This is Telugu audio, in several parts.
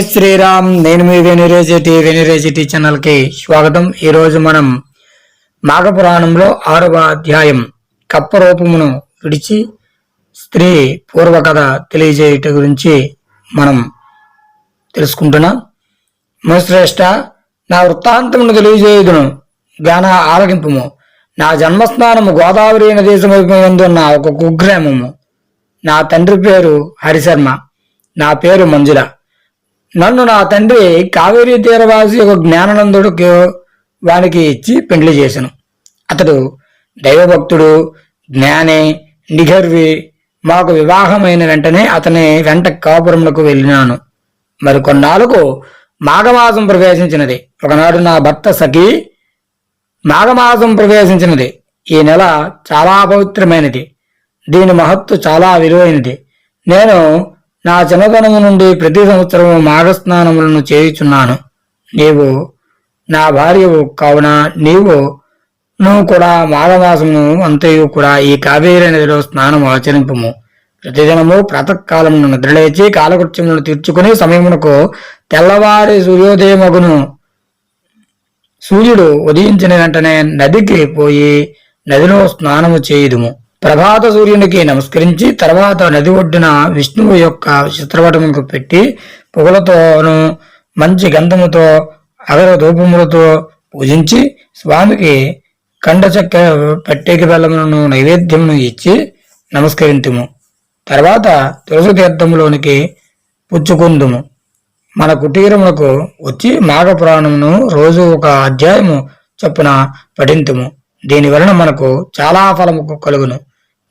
శ్రీరామ్. నేను మీ వెనిరేజిటీ వెనిరేజిటీ ఛానల్కి స్వాగతం. ఈరోజు మనం మాఘ పురాణంలో ఆరవ అధ్యాయం కప్ప రూపమును విడిచి స్త్రీ పూర్వకథ తెలియజేయుట గురించి మనం తెలుసుకుంటున్నాం. ముశ్రేష్ట నా వృత్తాంతమును తెలియజేయుదును. గాన ఆలకింపుము. నా జన్మస్థానము గోదావరి నదేశం సమీపమందున్న ఒక కుగ్రామము. నా తండ్రి పేరు హరిశర్మ. నా పేరు మంజుల. నన్ను నా తండ్రి కావేరీ తీరవాసి ఒక జ్ఞానానందుడికి వానికి ఇచ్చి పెండ్లి చేశాను. అతడు దైవభక్తుడు జ్ఞాని నిఘర్వి మాకు వివాహమైన వెంటనే అతని వెంట కాపురములకు వెళ్ళినాను. మరి కొన్నాళ్ళకు మాఘమాసం ప్రవేశించినది. ఒకనాడు నా భర్త సఖి మాఘమాసం ప్రవేశించినది. ఈ నెల చాలా పవిత్రమైనది. దీని మహత్తు చాలా విలువైనది. నేను నా జనగణము నుండి ప్రతి సంవత్సరము మాఘస్నానములను చేయుచున్నాను. నీవు నా భార్యవు కావున నీవు నువ్వు కూడా మాఘమాసము అంతయు కూడా ఈ కావేరీ నదిలో స్నానం ఆచరింపము. ప్రతిదినము ప్రాతకాలమును నిద్రలేచి కాలకృత్యములను తీర్చుకుని సమయమునకు తెల్లవారి సూర్యోదయమగును. సూర్యుడు ఉదయించిన వెంటనే నదికి పోయి నదిలో స్నానము చేయుదుము. ప్రభాత సూర్యునికి నమస్కరించి తర్వాత నది ఒడ్డున విష్ణువు యొక్క చిత్రపటముకు పెట్టి పొగలతోనూ మంచి గంధముతో అగర ధూపములతో పూజించి స్వామికి కండ చెక్క పట్టేకి బెల్లములను నైవేద్యమును ఇచ్చి నమస్కరింతుము. తర్వాత తులసి తీర్థములోనికి పుచ్చుకుందుము. మన కుటీరములకు వచ్చి మాఘపురాణమును రోజు ఒక అధ్యాయము చొప్పున పఠింతుము. దీని వలన మనకు చాలా ఫలము కలుగును.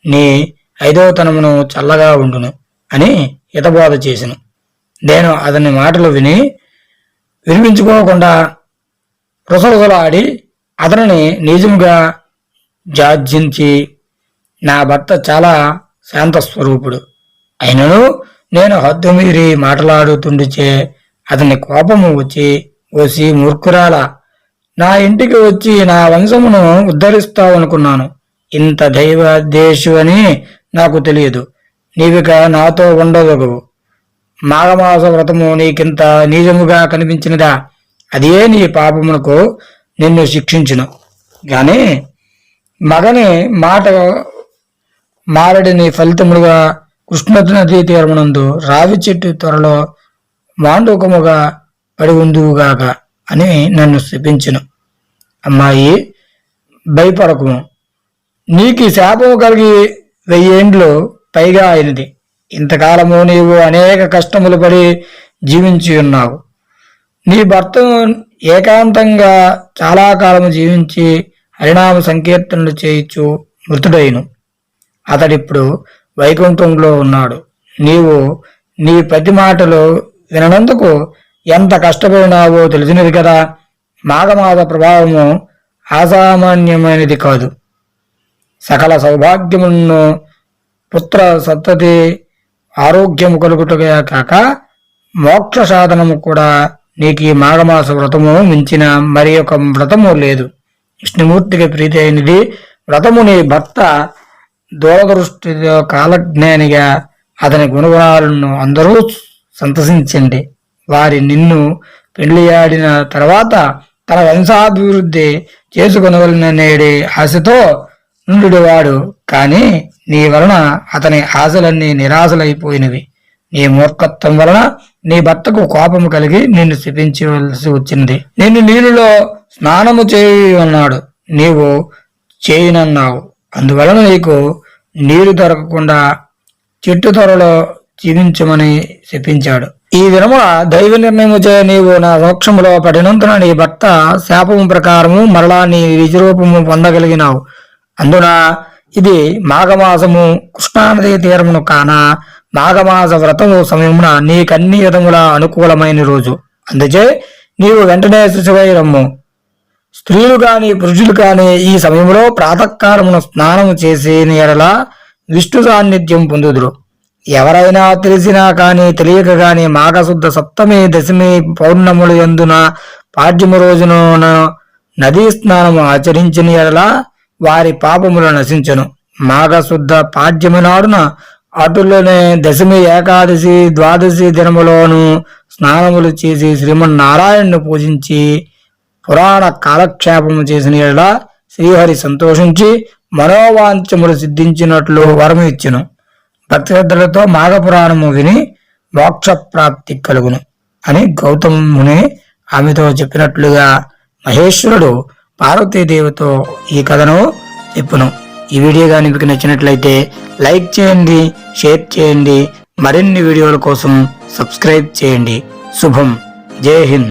నీ ఐదవతనమును చల్లగా ఉండును అని హితబోధ చేసెను. నేను అతని మాటలు విని వినిపించుకోకుండా రుసరుసలాడి అతనిని నిజంగా జార్జించి నా భర్త చాలా శాంత స్వరూపుడు అయినను నేను హద్దుమీరి మాట్లాడుతుండిచే అతని కోపము వచ్చి వచ్చి మూర్ఖురాల నా ఇంటికి వచ్చి నా వంశమును ఉద్ధరిస్తావు అనుకున్నాను ఇంత దైవ అని నాకు తెలియదు. నీవిక నాతో ఉండదగవు మాఘమాస వ్రతము నీకింత నీజముగా కనిపించినదా? అదే నీ పాపమునకు నిన్ను శిక్షించును. గాని మగని మాట మారడిని ఫలితములుగా కృష్ణతి నదీ తీరమునందు రావి చెట్టు త్వరలో మాండూకముగా పడి ఉందువుగాక అని నన్ను శపించును. అమ్మాయి భయపడకము నీకు ఈ శాపము కలిగి వెయ్యేండ్లు పైగా అయినది. ఇంతకాలము నీవు అనేక కష్టములు పడి జీవించి ఉన్నావు. నీ భర్త ఏకాంతంగా చాలా కాలము జీవించి హరినామ సంకీర్తనలు చేయించు మృతుడైను. అతడిప్పుడు వైకుంఠంలో ఉన్నాడు. నీవు నీ ప్రతి మాటలు విననందుకు ఎంత కష్టపడినావో తెలిసినది కదా. మాఘమాద ప్రభావము అసామాన్యమైనది కాదు. సకల సౌభాగ్యమును పుత్ర సంతతి ఆరోగ్యము కలుగుటగా కాక మోక్ష సాధనము కూడా నీకు ఈ మాఘమాస వ్రతము మించిన మరి ఒక వ్రతము లేదు. విష్ణుమూర్తికి ప్రీతి అయినది వ్రతము నీ భర్త దూరదృష్టితో కాలజ్ఞానిగా అతని గుణగుణాలను అందరూ సంతసించండి. వారి నిన్ను పెళ్ళియాడిన తర్వాత తన వంశాభివృద్ధి చేసుకొనవలననేడే ఆశతో నుండువాడు కాని నీ వలన అతని ఆశలన్నీ నిరాశలైపోయినవి. నీ మూర్ఖత్వం వలన నీ భర్తకు కోపము కలిగి నిన్ను శిపించవలసి వచ్చింది. నిన్ను నీళ్ళలో స్నానము చేయి అన్నాడు. నీవు చేయనన్నావు. అందువలన నీకు నీరు దొరకకుండా చెట్టు త్వరలో జీవించమని శపించాడు. ఈ విధమున దైవ నిర్ణయము చే నీవు నా రోక్షములో పడినందున నీ భర్త శాపము ప్రకారము మరలా నీ విజరూపము పొందగలిగినావు. అందున ఇది మాఘమాసము కృష్ణానది తీరమును కాన మాఘమాస వ్రతము సమయమున నీకన్ని విధముల అనుకూలమైన రోజు. అందుచే నీవు వెంటనే శిశువై రమ్ము స్త్రీలు కాని పురుషులు కాని ఈ సమయంలో ప్రాతకాలమున స్నానము చేసి ఎడల విష్ణు సాన్నిధ్యం పొందుదురు. ఎవరైనా తెలిసినా కాని తెలియక కాని మాఘశుద్ధ సప్తమి దశమి పౌర్ణములు ఎందున పాడ్యము రోజున నదీ స్నానము ఆచరించిన ఎడల వారి పాపములు నశించను. మాఘశుద్ధ పాడ్యము నాడున అటులోనే దశమి ఏకాదశి ద్వాదశి దినములోను స్నానములు చేసి శ్రీమన్నారాయణను పూజించి పురాణ కాలక్షేపము చేసిన ఎడల శ్రీహరి సంతోషించి మనోవాంఛములు సిద్ధించినట్లు వరము ఇచ్చును. భక్తిశ్రద్ధలతో మాఘపురాణము విని మోక్ష ప్రాప్తి కలుగును అని గౌతముని ఆమెతో చెప్పినట్లుగా మహేశ్వరుడు పార్వతీదేవితో ఈ కథను చెప్పును. ఈ వీడియో కానీ మీకు నచ్చినట్లయితే లైక్ చేయండి షేర్ చేయండి. మరిన్ని వీడియోల కోసం సబ్స్క్రైబ్ చేయండి. శుభం. జై హింద్.